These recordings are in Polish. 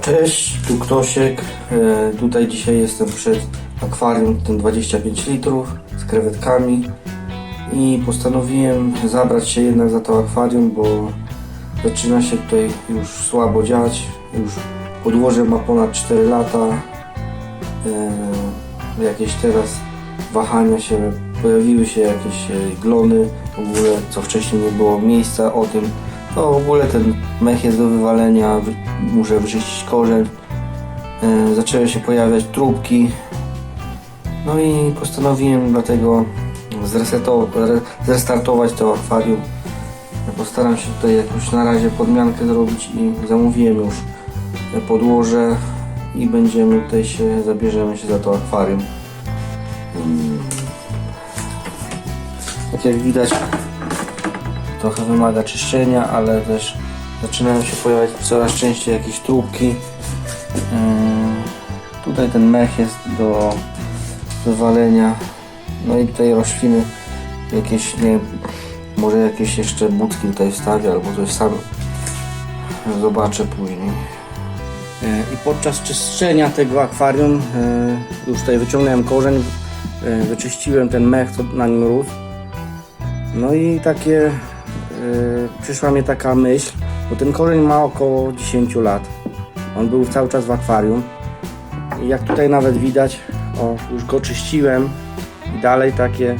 Cześć, tu Ktosiek. E, Tutaj dzisiaj jestem przed akwarium, ten 25 litrów z krewetkami i postanowiłem zabrać się jednak za to akwarium, bo zaczyna się tutaj już słabo dziać. Już podłoże ma ponad 4 lata. E, Jakieś teraz wahania się, pojawiły się jakieś e, glony, w ogóle co wcześniej nie było miejsca o tym. No w ogóle ten mech jest do wywalenia, wy- muszę wyczyścić korzeń. E, zaczęły się pojawiać trubki. No i postanowiłem dlatego zrestartować to akwarium. Postaram się tutaj jakąś na razie podmiankę zrobić i zamówiłem już podłoże i będziemy tutaj się, zabierzemy się za to akwarium. Mm. Tak jak widać trochę wymaga czyszczenia, ale też zaczynają się pojawiać coraz częściej jakieś trubki. Ym, Tutaj ten mech jest do wywalenia. No i tutaj rośliny jakieś, nie może jakieś jeszcze budki tutaj wstawię albo coś sam zobaczę później. E, I podczas czyszczenia tego akwarium e, już tutaj wyciągnąłem korzeń, e, wyczyściłem ten mech, co na nim rósł. No i takie przyszła mi taka myśl, bo ten korzeń ma około 10 lat. On był cały czas w akwarium. I jak tutaj nawet widać, o, już go czyściłem i dalej takie,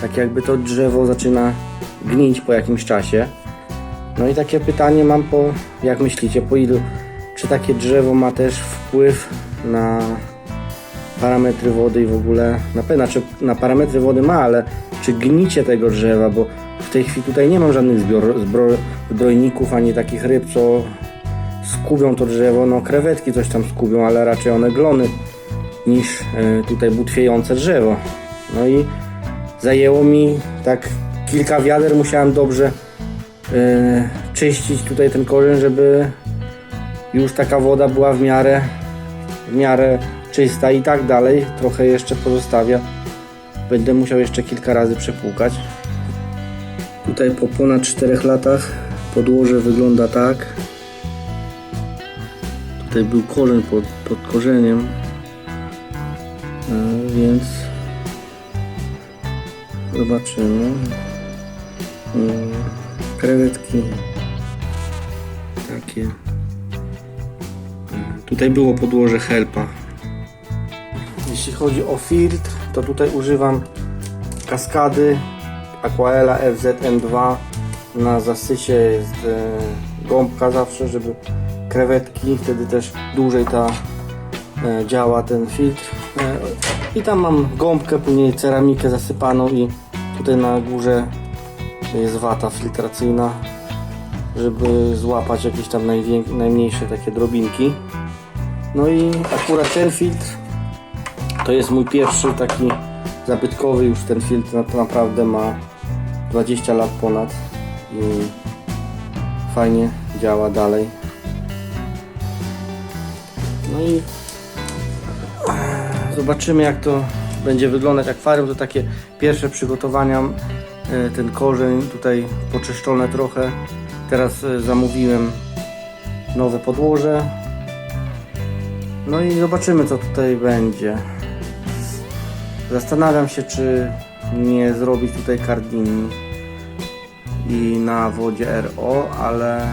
tak jakby to drzewo zaczyna gnić po jakimś czasie. No i takie pytanie mam po, jak myślicie, po ilu, czy takie drzewo ma też wpływ na parametry wody i w ogóle, na pewno, czy na parametry wody ma, ale czy gnicie tego drzewa, bo w tej chwili tutaj nie mam żadnych zbior, zbro, zbrojników, ani takich ryb, co skubią to drzewo, no krewetki coś tam skubią, ale raczej one glony niż e, tutaj butwiejące drzewo. No i zajęło mi tak kilka wiader, musiałem dobrze e, czyścić tutaj ten korzeń, żeby już taka woda była w miarę w miarę czysta i tak dalej. Trochę jeszcze pozostawia. Będę musiał jeszcze kilka razy przepłukać. Tutaj po ponad 4 latach podłoże wygląda tak. Tutaj był korzeń pod, pod korzeniem. E, więc zobaczymy. Mm, Krewetki takie. Tutaj było podłoże helpa. Jeśli chodzi o filtr, to tutaj używam kaskady Aquaela FZM2 na zasycie jest e, gąbka zawsze, żeby krewetki, wtedy też dłużej ta e, działa ten filtr. E, i tam mam gąbkę, później ceramikę zasypaną i tutaj na górze jest wata filtracyjna żeby złapać jakieś tam najmniejsze takie drobinki. No i akurat ten filtr to jest mój pierwszy taki zabytkowy już ten filtr to naprawdę ma 20 lat ponad i fajnie działa dalej. No i zobaczymy jak to będzie wyglądać. Akwarium to takie pierwsze przygotowania E, ten korzeń tutaj poczyszczone trochę. Teraz e, zamówiłem nowe podłoże. No i zobaczymy co tutaj będzie zastanawiam się czy nie zrobić tutaj kardini i na wodzie RO ale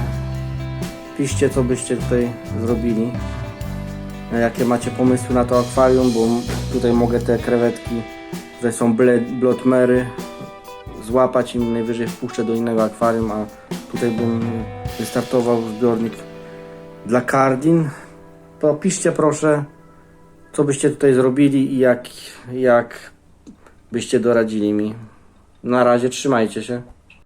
piszcie co byście tutaj zrobili. Jakie macie pomysły na to akwarium, bo tutaj mogę te krewetki, które są blotmery, złapać i najwyżej wpuszczę do innego akwarium, a tutaj bym wystartował zbiornik dla kardin. To piszcie proszę, co byście tutaj zrobili i jak, jak byście doradzili mi. Na razie trzymajcie się.